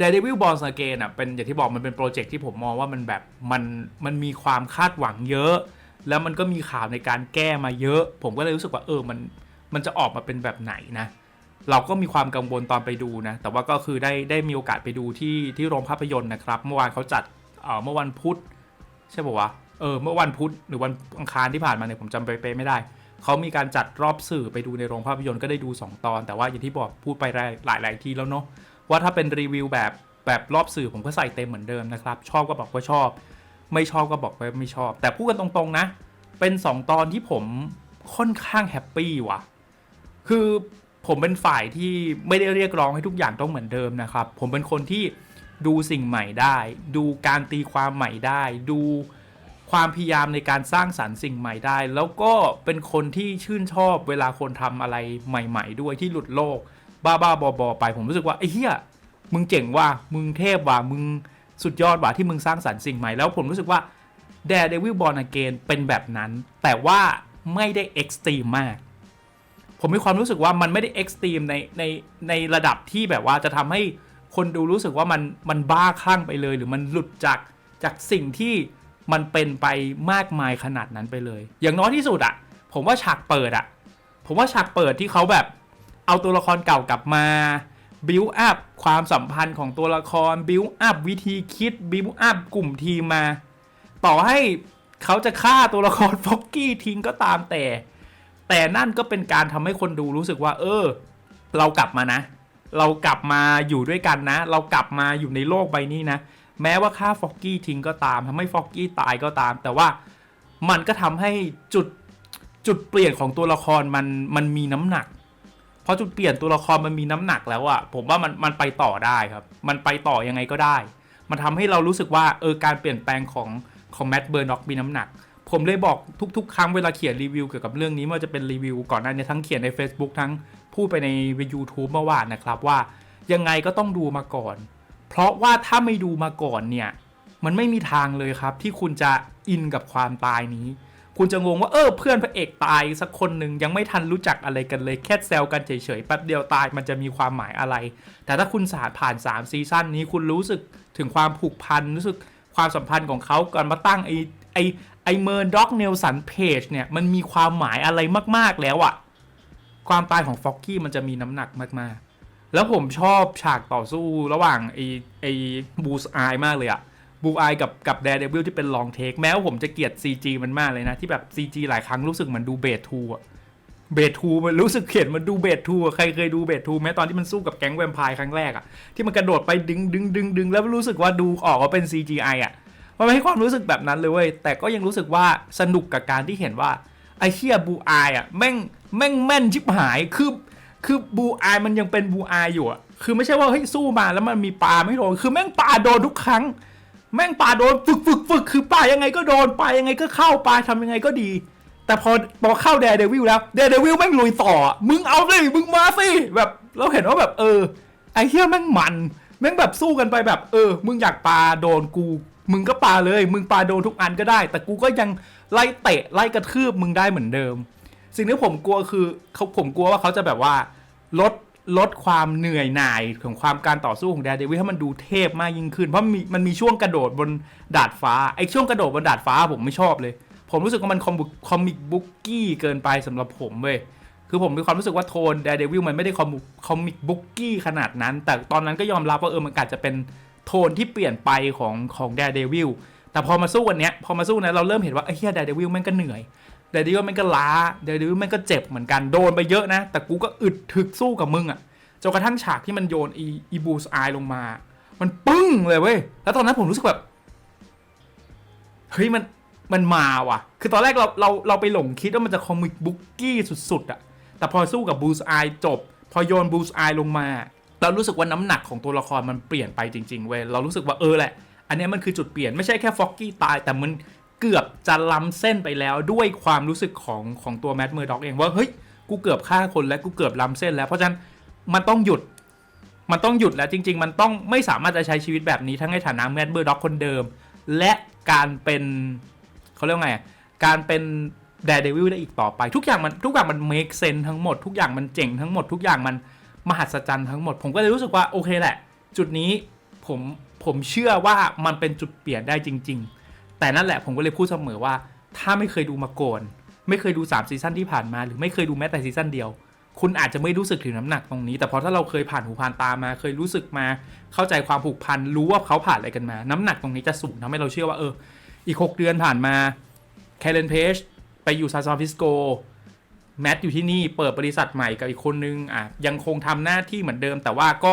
Daredevil Born Again อะเป็นอย่างที่บอกมันเป็นโปรเจกต์ที่ผมมองว่ามันแบบมันมันมีความคาดหวังเยอะ แล้วมันก็มีข่าวในการแก้มาเยอะ ผมก็เลยรู้สึกว่าเออมันมันจะออกมาเป็นแบบไหนนะเราก็มีความกังวลตอนไปดูนะ แต่ว่าก็คือได้ได้มีโอกาสไปดูที่ที่โรงภาพยนตร์นะครับ เมื่อวานเขาจัดเอ่อเมื่อวันพุธใช่ป่าวะเออเมื่อวันพุธหรือวันอังคารที่ผ่านมาเนี่ยผมจำไปไปไม่ได้ เขามีการจัดรอบสื่อไปดูในโรงภาพยนตร์ก็ได้ดู 2 ตอน แต่ว่าอย่างที่บอกพูดไปหลายหลายทีแล้วเนาะ ว่าถ้าเป็นรีวิวแบบแบบรอบสื่อผมก็ใส่เต็มเหมือนเดิมนะครับ ชอบก็บอกว่าชอบ ไม่ชอบก็บอกว่าไม่ชอบ แต่พูดกันตรงๆนะ เป็น 2 ตอนที่ผมค่อนข้างแฮปปี้ว่ะ คือผมเป็นฝ่ายที่ไม่ได้เรียกร้องให้ทุกอย่างต้องเหมือนเดิมนะครับ ผมเป็นคนที่ดูสิ่งใหม่ได้ ดูการตีความใหม่ได้ ดูความพยายามในการสร้างสรรค์สิ่งใหม่ได้ แล้วก็เป็นคนที่ชื่นชอบเวลาคนทำอะไรใหม่ ๆ ด้วยที่หลุดโลก บ้าๆบอๆไปผมรู้สึกว่าไอ้เหี้ยมึงเจ๋งว่ะมึงเทพว่ะมึงสุดยอดว่ะที่มึงสร้างสรรค์สิ่งใหม่แล้วผมรู้สึกว่า Daredevil Born Again เป็นแบบนั้น แต่ว่าไม่ได้เอ็กซ์ตรีมมาก ผมมีความรู้สึกว่ามันไม่ได้เอ็กซ์ตรีมในในในระดับที่แบบว่าจะทำให้คนดูรู้สึกว่ามันมันบ้าคลั่งไปเลย หรือมันหลุดจากจากสิ่งที่มันเป็นไปมากมายขนาดนั้นไปเลย อย่างน้อยที่สุดอะผมว่าฉากเปิดอะผมว่าฉากเปิดที่เขาแบบ เอาตัวละครเก่ากลับมาบิวอัพความสัมพันธ์ของตัวละครบิวอัพวิธีคิดบิวอัพกลุ่มทีมมา ต่อให้เขาจะฆ่าตัวละครฟ็อกกี้ทิ้งก็ตามแต่ แต่นั่นก็เป็นการทำให้คนดูรู้สึกว่า เออ เรากลับมานะ เรากลับมาอยู่ด้วยกันนะ เรากลับมาอยู่ในโลกใบนี้นะ แม้ว่าฆ่าฟ็อกกี้ทิ้งก็ตามทำให้ฟ็อกกี้ตายก็ตาม แต่ว่ามันก็ทำให้จุดจุดเปลี่ยนของตัวละครมันมันมีน้ำหนัก พอจุดเปลี่ยนตัวละครมันมีน้ำหนักแล้วอะผมว่ามันมันไปต่อได้ครับ มันไปต่อยังไงก็ได้ มันทำให้เรารู้สึกว่าเออการเปลี่ยนแปลงของของแมดเบอร์น็อกมีน้ำหนัก ผมเลยบอกทุก ๆ ครั้งเวลาเขียนรีวิวเกี่ยวกับเรื่องนี้ไม่ว่าจะเป็นรีวิวก่อนหน้านี้ทั้งเขียนใน Facebook ทั้งพูดไปใน YouTube เมื่อวานนะครับว่ายังไงก็ต้องดูมาก่อน เพราะว่าถ้าไม่ดูมาก่อนเนี่ยมันไม่มีทางเลยครับที่คุณจะอินกับความตายนี้ คุณจะงงว่าเออเพื่อนพระเอกตายสักคนหนึ่งยังไม่ทันรู้จักอะไรกันเลยแค่แซวกันเฉยๆแป๊บเดียวตายมันจะมีความหมายอะไร แต่ถ้าคุณสาดผ่าน 3 ซีซั่นนี้คุณรู้สึกถึงความผูกพันรู้สึกความสัมพันธ์ของเขาก่อนมาตั้งไอไอไอเมอร์ด็อกเนลสันเพจเนี่ยมันมีความหมายอะไรมากๆแล้วอะความตายของฟ็อกกี้มันจะมีน้ำหนักมากๆ แล้วผมชอบฉากต่อสู้ระหว่างไอไอบูสไอมากเลยอะ บูไอกับกับแดร์เดวิลที่เป็นลองเทค แม้ว่าผมจะเกลียด CG มันมากเลยนะ ที่แบบ CG หลายครั้งรู้สึกเหมือนดูเบททูอะเบททูมันรู้สึกเขียนมันดูเบททูอะใครเคยดูเบททูแม้ตอนที่มันสู้กับแก๊งแวมไพร์ครั้งแรกอะที่มันกระโดดไปดึงดึงดึงดึงแล้วรู้สึกว่าดูออกว่าเป็น CGI อะมันไม่ให้ความรู้สึกแบบนั้นเลยเว้ยแต่ก็ยังรู้สึกว่าสนุกกับการที่เห็นว่าไอเฮียบูอายอะแม่งแม่งแม่นชิบหายคือคือบูอายมันยังเป็นบูอายอยู่อะคือไม่ใช่ว่าเฮ้ยสู้มาแล้วมันมีปลาไม่โดนคือแม่งปลาโดนทุกครั้ง แม่งปลาโดนฝึกฝึกฝึกคือปลายังไงก็โดนปลายังไงก็เข้าปลาทำยังไงก็ดี แต่พอพอเข้าแดร์เดวิลแล้วแดร์เดวิลแม่งลุยต่อ มึงเอาเลยมึงมาสิแบบเราเห็นว่าแบบเออไอ้เฮียแม่งมันแม่งแบบสู้กันไปแบบ เออ มึงอยากปาโดนกู มึงก็ปาเลย มึงปาโดนทุกอันก็ได้ แต่กูก็ยังไล่เตะไล่กระทืบมึงได้เหมือนเดิม สิ่งที่ผมกลัวคือเขาผมกลัวว่าเขาจะแบบว่าลด ลดความเหนื่อยหน่ายของความการต่อสู้ของแดร์เดวิลให้มันดูเทพมากยิ่งขึ้น เพราะมันมีมันมีช่วงกระโดดบนดาดฟ้าไอ้ช่วงกระโดดบนดาดฟ้าผมไม่ชอบเลย ผมรู้สึกว่ามันคอมคอมิกบุ๊กกี้เกินไปสำหรับผมเว้ยคือผมมีความรู้สึกว่าโทน Daredevil มันไม่ได้คอมคอมิกบุ๊กกี้ขนาดนั้น แต่ตอนนั้นก็ยอมรับว่าเออมันอาจจะเป็นโทนที่เปลี่ยนไปของของ Daredevil แต่พอมาสู้วันเนี้ยพอมาสู้นะเราเริ่มเห็นว่าไอ้เหี้ย Daredevil แม่งก็เหนื่อย Daredevil แม่งก็ล้า Daredevil แม่งก็เจ็บเหมือนกันโดนไปเยอะนะ แต่กูก็อึดถึกสู้กับมึงอะจนกระทั่งฉากที่มันโยนอีอีบูสไอลงมา มันปึ้งเลยเว้ยแล้วตอนนั้นผมรู้สึกแบบเฮ้ยมันมันมาว่ะ คือตอนแรกเราเราเราไปหลงคิดว่ามันจะคอมิกบุ๊กกี้สุดๆอะแต่พอสู้กับบูสไอจบ พอโยนบูสไอลงมาเรารู้สึกว่าน้ำหนักของตัวละครมันเปลี่ยนไปจริงๆเว้ยเรารู้สึกว่าเออแหละ อันนี้มันคือจุดเปลี่ยนไม่ใช่แค่ฟ็อกกี้ตายแต่มัน เกือบจะล้ำเส้นไปแล้วด้วยความรู้สึกของของตัวแมดเมอร์ด็อกเองว่าเฮ้ยกูเกือบฆ่าคนแล้วกูเกือบล้ำเส้นแล้วเพราะฉะนั้นมันต้องหยุดมันต้องหยุดแล้วจริง ๆ มันต้องไม่สามารถจะใช้ชีวิตแบบนี้ทั้งในฐานะแมดเบอร์ด็อกคนเดิม และการเป็นเขาเรียกว่าไงการเป็นแดร์เดวิลได้อีกต่อไป ทุกอย่างมันทุกอย่างมัน make sense ทั้งหมด ทุกอย่างมันเจ๋งทั้งหมดทุกอย่างมันมหัศจรรย์ทั้งหมด ผมก็เลยรู้สึกว่าโอเคแหละ จุดนี้ผมผมเชื่อว่ามันเป็นจุดเปลี่ยนได้จริง ๆ แต่นั่นแหละผมก็เลยพูดเสมอว่า ถ้าไม่เคยดูมาก่อนไม่เคยดู3ซีซั่นที่ผ่านมา หรือไม่เคยดูแม้แต่ซีซั่นเดียว คุณอาจจะไม่รู้สึกถึงน้ำหนักตรงนี้ แต่พอถ้าเราเคยผ่านหูผ่านตามา เคยรู้สึกมา เข้าใจความผูกพัน รู้ว่าเขาผ่านอะไรกันมา น้ำหนักตรงนี้จะสูงทำให้เราเชื่อว่าเออ อีก 6 เดือนผ่านมาแคลเลนเพจไปอยู่ซานฟรานซิสโกแมทอยู่ที่นี่เปิดบริษัทใหม่กับอีกคนนึงอะยังคงทำหน้าที่เหมือนเดิม แต่ว่าก็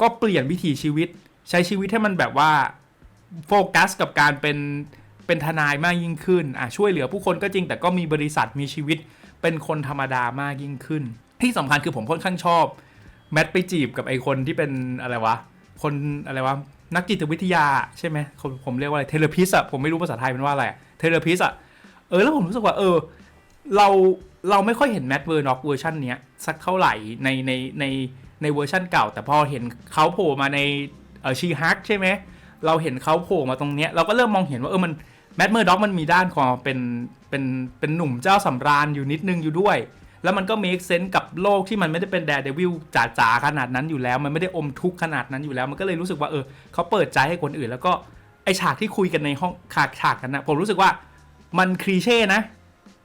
ก็เปลี่ยนวิถีชีวิต ใช้ชีวิตให้มันแบบว่าโฟกัสกับการเป็น เป็นทนายมากยิ่งขึ้นอะช่วยเหลือผู้คนก็จริง แต่ก็มีบริษัทมีชีวิตเป็นคนธรรมดามากยิ่งขึ้น ที่สำคัญคือผมค่อนข้างชอบแมทไปจีบกับไอคนที่เป็นอะไรวะคนอะไรวะนักจิตวิทยาใช่ไหมผมเรียกว่าอะไรเทเลพิสอะผมไม่รู้ภาษาไทยเป็นว่าอะไรเทเลพิสอะเออแล้วผมรู้สึกว่าเออเราเราไม่ค่อยเห็นแมทเวอร์น็อกเวอร์ชันเนี้ยสักเท่าไหร่ในในในในเวอร์ชันเก่า แต่พอเห็นเขาโผล่มาในเออชีฮักใช่ไหมเราเห็นเขาโผล่มาตรงเนี้ยเราก็เริ่มมองเห็นว่าเออมัน แมทเมอร์ด็อกมันมีด้านของเป็นเป็นเป็นหนุ่มเจ้าสำราญอยู่นิดนึงอยู่ด้วย แล้วมันก็ make sense กับโลกที่มันไม่ได้เป็นแดร์เดวิลจ๋าๆขนาดนั้นอยู่แล้ว มันไม่ได้อมทุกข์ขนาดนั้นอยู่แล้ว มันก็เลยรู้สึกว่าเออเขาเปิดใจให้คนอื่น แล้วก็ไอฉากที่คุยกันในห้องฉากฉากนั้นนะผมรู้สึกว่ามันคลีเช่นะ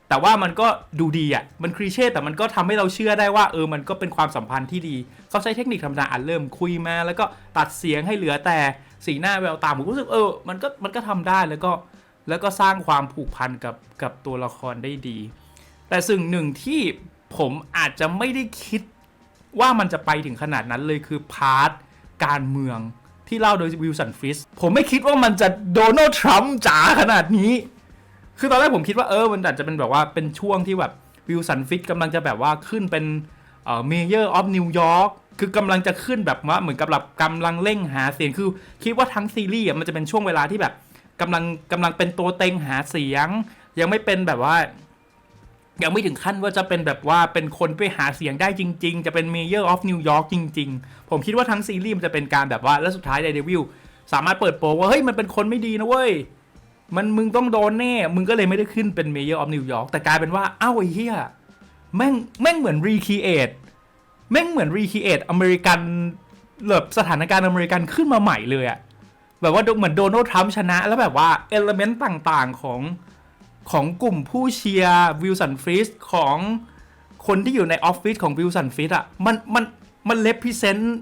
แต่ว่ามันก็ดูดีอะมันคลีเช่แต่มันก็ทำให้เราเชื่อได้ว่าเออมันก็เป็นความสัมพันธ์ที่ดีเขาใช้เทคนิคธรรมดาอะเริ่มคุยมา แล้วก็ตัดเสียงให้เหลือแต่สีหน้าแววตาผมรู้สึกเออมันก็มันก็ทำได้แล้วก็ แล้วก็สร้างความผูกพันกับกับตัวละครได้ดี แต่สิ่งหนึ่งที่ผมอาจจะไม่ได้คิดว่ามันจะไปถึงขนาดนั้นเลยคือพาร์ทการเมืองที่เล่าโดยวิลสันฟิสผมไม่คิดว่ามันจะโดนัลด์ทรัมป์จ๋าขนาดนี้ คือตอนแรกผมคิดว่าเออมันอาจจะเป็นแบบว่าเป็นช่วงที่แบบวิลสันฟิตกำลังจะแบบว่าขึ้นเป็นเอ่อเมเยอร์ออฟนิวยอร์กคือกำลังจะขึ้นแบบว่าเหมือนกับแบบกำลังเร่งหาเสียงคือคิดว่าทั้งซีรีส์มันจะเป็นช่วงเวลาที่แบบ กำลังกำลังเป็นตัวเต็งหาเสียง ยังไม่เป็นแบบว่า ยังไม่ถึงขั้นว่าจะเป็นแบบว่าเป็นคนไปหาเสียงได้จริง ๆ จะเป็นเมเยอร์ออฟนิวยอร์กจริง ๆ ผมคิดว่าทั้งซีรีส์มันจะเป็นการแบบว่าแล้วสุดท้ายเดวิลสามารถเปิดโปงว่าเฮ้ยมันเป็นคนไม่ดีนะเว้ยมันมึงต้องโดนแน่ มึงก็เลยไม่ได้ขึ้นเป็นเมเยอร์ออฟนิวยอร์กแต่กลายเป็นว่าอ้าวไอ้เหี้ยแม่งแม่งเหมือนรีคีเอทแม่งเหมือนรีคีเอทอเมริกันแบบสถานการณ์อเมริกันขึ้นมาใหม่เลยอะ แบบว่าเหมือนโดนัลด์ทรัมป์ชนะ แล้วแบบว่าเอลเมนต์ต่างๆของของกลุ่มผู้เชียร์วิลสันฟรีสของคนที่อยู่ในออฟฟิศของวิลสันฟรีสอะมันมันมันเลพิเซนต์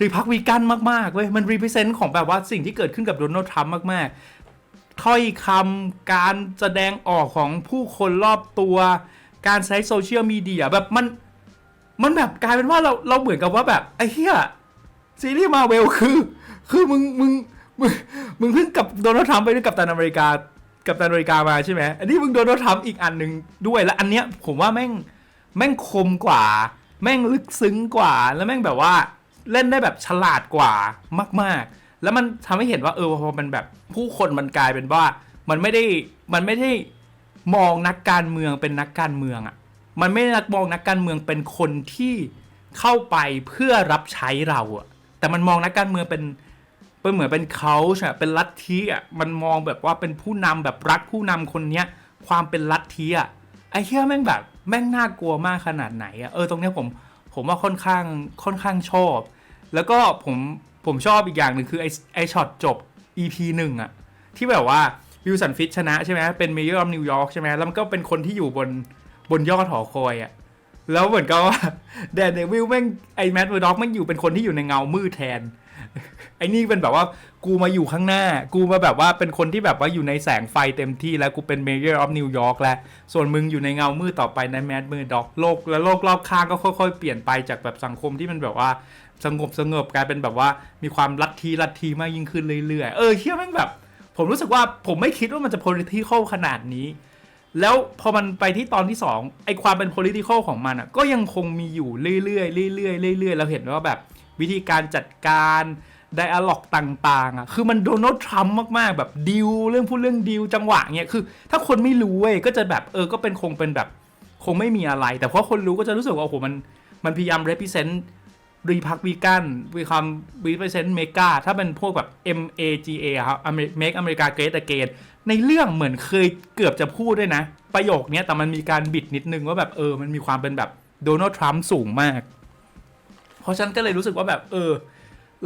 รีพักวิกันมากๆเว้ยมันรีพิเซนต์ของแบบว่าสิ่งที่เกิดขึ้นกับโดนัลด์ทรัมป์มากๆ ถ้อยคำการแสดงออกของผู้คนรอบตัว การใช้โซเชียลมีเดียแบบมันมันแบบกลายเป็นว่าเราเราเหมือนกับว่าแบบไอ้เหี้ยซีรีส์มาเวลคือ คือมึงมึงมึงมึงเพิ่งกับโดนัลด์ทรัมป์ไปด้วยกับตันอเมริกากับตันอเมริกามาใช่ไหมอันนี้มึงโดนัลด์ทรัมป์อีกอันหนึ่งด้วยแล้วอันเนี้ยผมว่าแม่งแม่งคมกว่า แม่งลึกซึ้งกว่า แล้วแม่งแบบว่าเล่นได้แบบฉลาดกว่ามาก ๆ แล้วมันทำให้เห็นว่าเออพอมันแบบผู้คนมันกลายเป็นว่า มันไม่ได้มันไม่ได้มองนักการเมืองเป็นนักการเมืองอะมันไม่ได้นักมองนักการเมืองเป็นคนที่เข้าไปเพื่อรับใช้เราอะแต่มันมองนักการเมืองเป็น เป็นเหมือนเป็นเขาใช่เป็นลัทธิอะมันมองแบบว่าเป็นผู้นำแบบรักผู้นำคนเนี้ย ความเป็นลัทธิอะไอ้เหี้ยแม่งแบบแม่งน่ากลัวมากขนาดไหนอะเออตรงเนี้ยผมผมว่าค่อนข้างค่อนข้างชอบ แล้วก็ผมผมชอบอีกอย่างหนึ่งคือไอไอช็อตจบ EP หนึ่งอะที่แบบว่าวิลสันฟิชชนะใช่ไหมเป็นเมเยอร์ออฟนิวยอร์กใช่ไหมแล้วมันก็เป็นคนที่อยู่บนบนยอดหอคอยอะแล้วเหมือนกับว่าแดนเดวิลแม่งไอแมดเวอร์ด็อกแม่งอยู่เป็นคนที่อยู่ในเงามืดแทน ไอ้นี่เป็นแบบว่ากูมาอยู่ข้างหน้า กูมาแบบว่าเป็นคนที่แบบว่าอยู่ในแสงไฟเต็มที่แล้วกูเป็นเมเยอร์ออฟนิวยอร์กแล้ว ส่วนมึงอยู่ในเงามืดต่อไปในแมดเวอด็อกโลก และโลกรอบข้างก็ค่อยๆ เปลี่ยนไปจากแบบสังคมที่มันแบบว่าสงบสงบกลายเป็นแบบว่ามีความลัทธิลัทธิมากยิ่งขึ้นเรื่อยๆ เออเชื่อแม่งแบบ ผมรู้สึกว่าผมไม่คิดว่ามันจะ political ขนาดนี้ แล้วพอมันไปที่ตอนที่2ไอความเป็น political ของมันอะก็ยังคงมีอยู่เรื่อยๆเรื่อยๆเรื่อยๆเราเห็นว่าแบบวิธีการจัดการ ไดอะล็อกต่างๆอะคือมันโดนัลด์ทรัมป์มากๆ แบบดิวเรื่องพูดเรื่องดิวจังหวะเงี้ยคือ ถ้าคนไม่รู้เว้ยก็จะแบบเออก็เป็นคงเป็นแบบคงไม่มีอะไร แต่พอคนรู้ก็จะรู้สึกว่าโอ้โหมันมันพยายาม represent รีพักวีกันมีความ represent เมกาถ้าเป็นพวกแบบ M A G A ครับ make America great again ในเรื่องเหมือนเคยเกือบจะพูดด้วยนะ ประโยคนี้แต่มันมีการบิดนิดนึงว่าแบบเออ มันมีความเป็นแบบโดนัลด์ทรัมป์สูงมาก เพราะฉะนันก็เลยรู้สึกว่าแบบเออ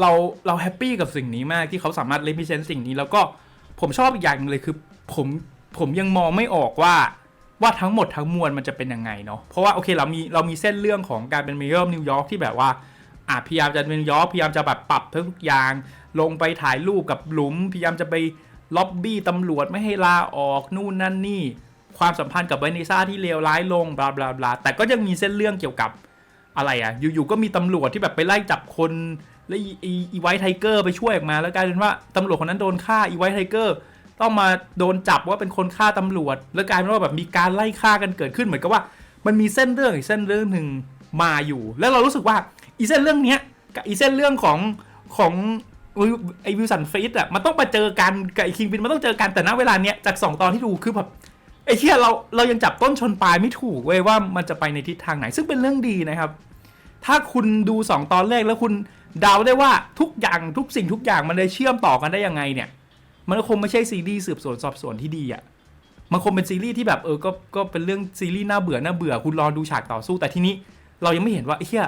เราเราแฮปปี้กับสิ่งนี้มากที่เขาสามารถเลพิเซนต์สิ่งนี้ แล้วก็ผมชอบอีกอย่างหนึงเลยคือผมผมยังมองไม่ออกว่าว่าทั้งหมดทั้งมวลมันจะเป็นยังไงเนาะเพราะว่าโอเคเรามีเรามีเส้นเรื่องของการเป็นเมเยอร์นิวยอร์กที่แบบว่าอะพยายามจะเป็นนิวยอร์กพยายามจะแบบปรับทุกอย่าง ลงไปถ่ายรูปกับหลุม พยายามจะไปล็อบบี้ตำรวจไม่ให้ลาออกนู่นนั่นนี่ ความสัมพันธ์กับเวเนซ่าที่เลวร้ายลงบลาบลาบลาแต่ก็ยังมีเส้นเรื่องเกี่ยวกับอะไรอะอยู่ๆก็มีตำรวจที่แบบไปไล่จับคน แล้วอีอีอีไวท์ไทเกอร์ไปช่วยออกมา แล้วกลายเป็นว่าตำรวจคนนั้นโดนฆ่าอีไวท์ไทเกอร์ต้องมาโดนจับว่าเป็นคนฆ่าตำรวจ แล้วกลายเป็นว่าแบบมีการไล่ฆ่ากันเกิดขึ้นเหมือนกับว่า มันมีเส้นเรื่องอีกเส้นเรื่องหนึ่งมาอยู่ แล้วเรารู้สึกว่าอีเส้นเรื่องเนี้ยกับอีเส้นเรื่องของของไอวิลสันฟรีดอะมันต้องมาเจอกันกับไอคิงบินมันต้องเจอกันแต่ณเวลาเนี้ยจากสองตอนที่ดูคือแบบไอ้เชี่ยเราเรายังจับต้นชนปลายไม่ถูกเว้ยว่ามันจะไปในทิศทางไหน ซึ่งเป็นเรื่องดีนะครับ ถ้าคุณดูสองตอนแรกแล้วคุณ เดาได้ว่าทุกอย่างทุกสิ่งทุกอย่างมันได้เชื่อมต่อกันได้ยังไงเนี่ย มันคงไม่ใช่ซีรีส์สืบสวนสอบสวนที่ดีอะ่ะมันคงเป็นซีรีส์ที่แบบเออก็ก็เป็นเรื่องซีรีส์น่าเบื่อน่าเบื่อคุณรอดูฉากต่อสู้แต่ทีนี้เรายังไม่เห็นว่าเหี้ย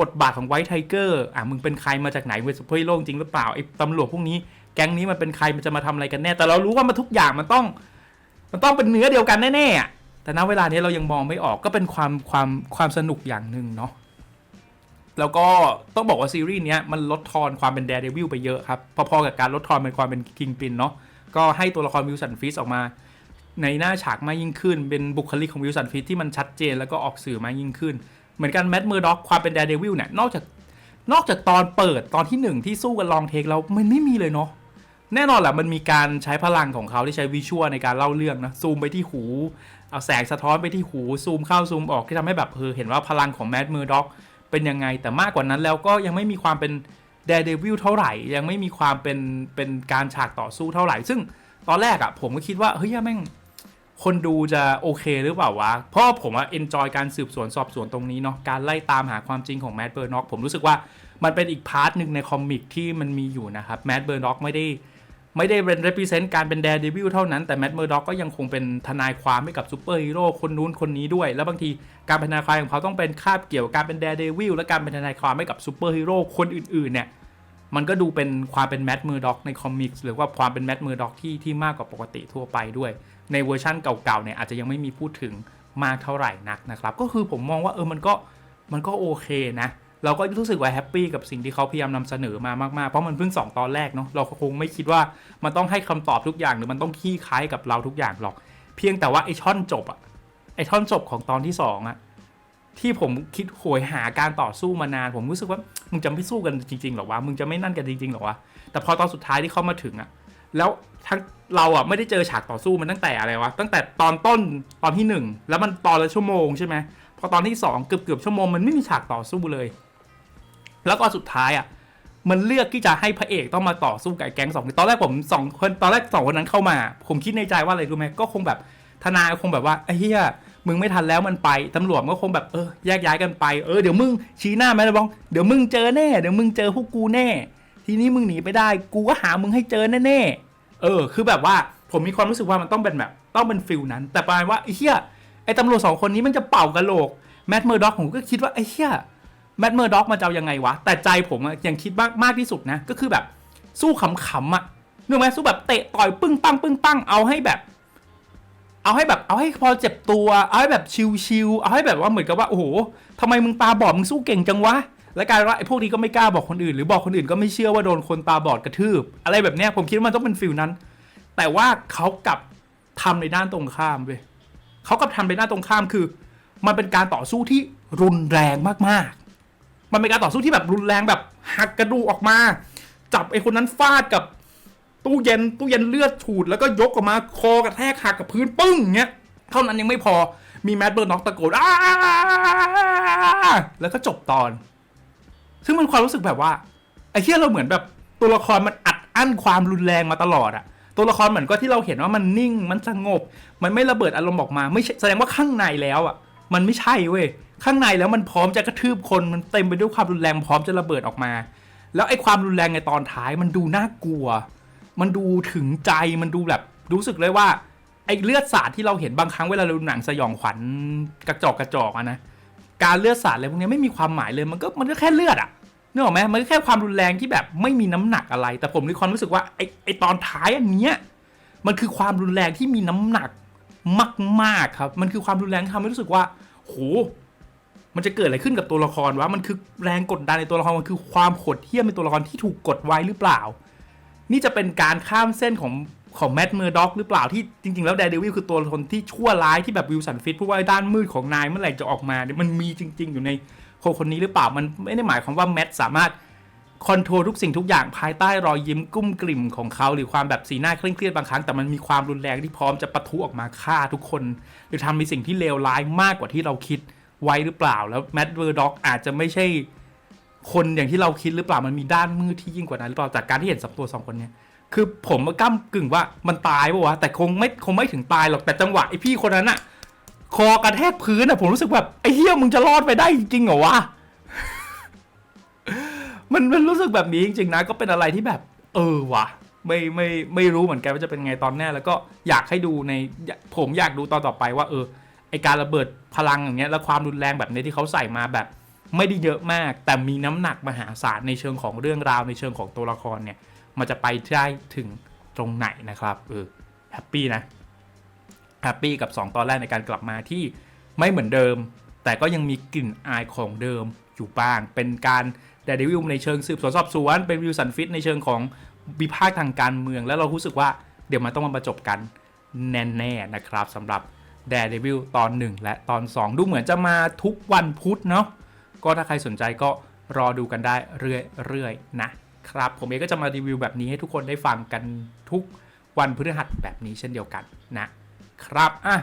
บทบาทของไวท์ไทเกอร์อะมึงเป็นใครมาจากไหนเป็นซูเปอร์โร่จริงหรือเปล่าไอ้ตำรวจพวกนี้แก๊งนี้มันเป็นใครมันจะมาทำอะไรกันแน่ แต่เรารู้ว่ามันทุกอย่างมันต้อง มันต้องเป็นเนื้อเดียวกันแน่ๆอะแต่ณเวลานี้เรายังมองไม่ออกก็เป็นความความความสนุกอย่างหนึ่งเนาะ แล้วก็ต้องบอกว่าซีรีส์เนี้ยมันลดทอนความเป็นแดร์เดวิลไปเยอะครับ พอๆกับการลดทอนเป็นความเป็นคิงปินเนาะก็ให้ตัวละครวิลสันฟิสออกมา ในหน้าฉากมากยิ่งขึ้น เป็นบุคลิกของวิลสันฟิสที่มันชัดเจนแล้วก็ออกสื่อมากยิ่งขึ้น เหมือนกันแมดเมอร์ด็อกความเป็นแดร์เดวิลเนี่ยนอกจากนอกจากตอนเปิดตอนที่หนึ่งที่สู้กันลองเทคแล้วมันไม่มีเลยเนาะแน่นอนแหละมันมีการใช้พลังของเขาที่ใช้วิชวลในการเล่าเรื่องนะซูมไปที่หูเอาแสงสะท้อนไปที่หูซูมเข้าซูมออกที่ทำให้แบบเออเห็นว่าพลังของแมดเมอร์ด็อก เป็นยังไง แต่มากกว่านั้นแล้วก็ยังไม่มีความเป็นเดเดวิลเท่าไหร่ ยังไม่มีความเป็นเป็นการฉากต่อสู้เท่าไหร่ ซึ่งตอนแรกอะผมก็คิดว่าเฮ้ยแม่งคนดูจะโอเคหรือเปล่าวะ เพราะผมอะเอนจอยการสืบสวนสอบสวนตรงนี้เนาะ การไล่ตามหาความจริงของแมดเบอร์น็อกผมรู้สึกว่ามันเป็นอีกพาร์ทหนึ่งในคอมิกที่มันมีอยู่นะครับ แมดเบอร์น็อกไม่ได้ ไม่ได้เป็น represent การเป็นแดร์เดวิลเท่านั้นแต่แมดเมอร์ด็อกก็ยังคงเป็นทนายความให้กับซูเปอร์ฮีโร่คนนู้นคนนี้ด้วย แล้วบางทีการเป็นทนายความของเขาต้องเป็นคาบเกี่ยวกับการเป็นแดร์เดวิลและการเป็นทนายความให้กับซูเปอร์ฮีโร่คนอื่นๆเนี่ยมันก็ดูเป็นความเป็นแมดเมอร์ด็อกในคอมิกส์หรือว่าความเป็นแมดเมอร์ด็อกที่ที่มากกว่าปกติทั่วไปด้วย ในเวอร์ชั่นเก่าๆเนี่ยอาจจะยังไม่มีพูดถึงมากเท่าไหร่นักนะครับก็คือผมมองว่าเออมันก็มันก็โอเคนะ เราก็รู้สึกว่าแฮปปี้กับสิ่งที่เขาพยายามนำเสนอมามาก ๆ เพราะมันเพิ่งสองตอนแรกเนาะเราคงไม่คิดว่ามันต้องให้คำตอบทุกอย่างหรือมันต้องขี้คล้ายกับเราทุกอย่างหรอก เพียงแต่ว่าไอช่อนจบอะไอช่อนจบของตอนที่สองอะที่ผมคิดโหยหาการต่อสู้มานาน ผมรู้สึกว่ามึงจะไม่สู้กันจริงๆหรอวะมึงจะไม่นั่นกันจริงๆหรอวะแต่พอตอนสุดท้ายที่เขามาถึงอะแล้วทั้งเราอะไม่ได้เจอฉากต่อสู้มันตั้งแต่อะไรวะตั้งแต่ตอนต้นตอนที่หนึ่งแล้วมันตอนละชั่วโมงใช่ไหมพอตอนที่สองเกือบเกือบๆชั่วโมงมันไม่มีฉากต่อสู้เลย แล้วก็สุดท้ายอะมันเลือกที่จะให้พระเอกต้องมาต่อสู้กับไอ้แก๊งสองคนตอนแรกผมสองคนตอนแรกสองคนนั้นเข้ามา ผมคิดในใจว่าอะไรรู้ไหมก็คงแบบทนายคงแบบว่าไอ้เหี้ยมึงไม่ทันแล้วมันไปตำรวจก็คงแบบเออแยกย้ายกันไปเออเดี๋ยวมึงชี้หน้าไหมนะบ้องเดี๋ยวมึงเจอแน่เดี๋ยวมึงเจอพวกกูแน่ ทีนี้มึงหนีไปได้ กูก็หามึงให้เจอแน่ๆเออ คือแบบว่าผมมีความรู้สึกว่ามันต้องเป็นแบบต้องเป็นฟิลนั้น แต่ประมาณว่าไอ้เหี้ยไอ้ตำรวจสองคนนี้มันจะเป่ากระโหลกแมดเมอร์ด็อกผมก็คิดว่าไอ้เหี้ย แมดเมอร์ด็อกมันจะเอายังไงวะ แต่ใจผมยังคิดมากมากที่สุดนะ ก็คือแบบสู้ขำๆอะนึกไหมสู้แบบเตะต่อยปึ้งปังปึ้งปังเอาให้แบบ เอาให้แบบเอาให้พอเจ็บตัว เอาให้แบบชิวๆเอาให้แบบว่าเหมือนกับว่าโอ้โหทำไมมึงตาบอดมึงสู้เก่งจังวะและการว่าไอ้พวกนี้ก็ไม่กล้าบอกคนอื่น หรือบอกคนอื่นก็ไม่เชื่อว่าโดนคนตาบอดกระทืบ อะไรแบบเนี้ยผมคิดว่ามันต้องเป็นฟิลนั้น แต่ว่าเขากลับทำในด้านตรงข้ามเว้ยเขากลับทำในด้านตรงข้ามคือ มันเป็นการต่อสู้ที่รุนแรงมากๆ มันเป็นการต่อสู้ที่แบบรุนแรงแบบหักกระดูกออกมา จับไอ้คนนั้นฟาดกับตู้เย็นตู้เย็นเลือดฉูดแล้วก็ยกออกมาคอกระแทกหักกับพื้นปึ้งเงี้ยเท่านั้นยังไม่พอมีแมดเบิร์น็อกตะโกนอ้าแล้วก็จบตอน ซึ่งมันความรู้สึกแบบว่าไอ้เหี้ยเราเหมือนแบบตัวละครมันอัดอั้นความรุนแรงมาตลอดอะตัวละครเหมือนก็ที่เราเห็นว่ามันนิ่งมันสงบ มันไม่ระเบิดอารมณ์ออกมา ไม่แสดงว่าข้างในแล้วอะมันไม่ใช่เว้ย ข้างในแล้วมันพร้อมจะกระทืบคนมันเต็มไปด้วยความรุนแรงพร้อมจะระเบิดออกมา แล้วไอ้ความรุนแรงในตอนท้ายมันดูน่ากลัว มันดูถึงใจมันดูแบบรู้สึกเลยว่าไอ้เลือดสาดที่เราเห็นบางครั้งเวลาเราดูหนังสยองขวัญกระจอกกระจอกอะนะการเลือดสาดอะไรพวกนี้ไม่มีความหมายเลยมันก็มันก็แค่เลือดอะนึกออกไหมมันก็แค่ความรุนแรงที่แบบไม่มีน้ำหนักอะไร แต่ผมมีความรู้สึกว่าไอ้ไอ้ตอนท้ายอันเนี้ยมันคือความรุนแรงที่มีน้ำหนักมากๆครับ มันคือความรุนแรงที่ทำให้รู้สึกว่า โห มันจะเกิดอะไรขึ้นกับตัวละครวะมันคือแรงกดดันในตัวละครมันคือความโหดเหี้ยมในตัวละครที่ถูกกดไว้หรือเปล่า นี่จะเป็นการข้ามเส้นของของแมดเมอร์ด็อกหรือเปล่าที่จริง ๆ แล้วแดเดวิลคือตัวละครที่ชั่วร้ายที่แบบวิลสันฟิตพูดว่าด้านมืดของนายเมื่อไหร่จะออกมาเนี่ยมันมีจริง ๆ อยู่ในคนคนนี้หรือเปล่ามันไม่ได้หมายความว่าแมดสามารถคอนโทรลทุกสิ่งทุกอย่างภายใต้รอยยิ้มกุ้มกลิ่มของเขา หรือความแบบสีหน้าเคร่งเครียดบางครั้ง แต่มันมีความรุนแรงที่พร้อมจะปะทุออกมาฆ่าทุกคน หรือทำในสิ่งที่เลวร้ายมากกว่าที่เราคิด ไว้หรือเปล่า แล้วแมดเวอร์ด็อกอาจจะไม่ใช่คนอย่างที่เราคิดหรือเปล่ามันมีด้านมืดที่ยิ่งกว่านั้นหรือเปล่าจากการที่เห็นสองตัวสองคนเนี้ยคือผมก้ากึ่งว่ามันตายปะวะแต่คงไม่คงไม่ถึงตายหรอกแต่จังหวะไอพี่คนนั้นอะคอกระแทกพื้นอะผมรู้สึกแบบไอเฮียมึงจะรอดไปได้จริงเหรอวะมันมันรู้สึกแบบนี้จริงๆนะก็เป็นอะไรที่แบบ เออวะไม่ไม่ไม่รู้เหมือนกันว่าจะเป็นไงตอนแน่แล้วก็อยากให้ดูในผมอยากดูตอนต่อไปว่า เออ ไอการระเบิดพลังอย่างเงี้ยแล้วความรุนแรงแบบนี้ที่เขาใส่มาแบบ ไม่ได้เยอะมาก แต่มีน้ำหนักมหาศาลในเชิงของเรื่องราวในเชิงของตัวละครเนี่ยมันจะไปได้ถึงตรงไหนนะครับเออแฮปปี้นะแฮปปี้กับ 2 ตอนแรกในการกลับมาที่ไม่เหมือนเดิม แต่ก็ยังมีกลิ่นอายของเดิมอยู่บ้าง เป็นการแดดวิลในเชิงสืบสวนสอบสวน เป็นวิลสันฟิตในเชิงของวิพากษ์ทางการเมือง แล้วเรารู้สึกว่าเดี๋ยวมันต้องมาประจบกันแน่ๆนะครับสำหรับ Daredevil ตอน 1 และตอน 2 ดูเหมือนจะมาทุกวันพุธเนาะก็ถ้าใครสนใจก็รอดูกันได้เรื่อยๆนะครับ ผมเองก็จะมารีวิวแบบนี้ให้ทุกคนได้ฟังกันทุกวันพฤหัสแบบนี้เช่นเดียวกันนะครับอะ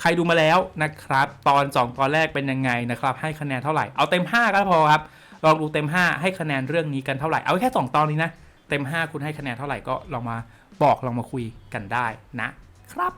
ใครดูมาแล้วนะครับ ตอน 2 ตอนแรกเป็นยังไงนะครับ ให้คะแนนเท่าไหร่เอาเต็ม 5 ก็พอครับ ลองดูเต็ม 5 ให้คะแนนเรื่องนี้กันเท่าไหร่เอาแค่ 2 ตอนนี้นะเต็ม 5 คุณให้คะแนนเท่าไหร่ก็ลองมาบอกลองมาคุยกันได้นะครับ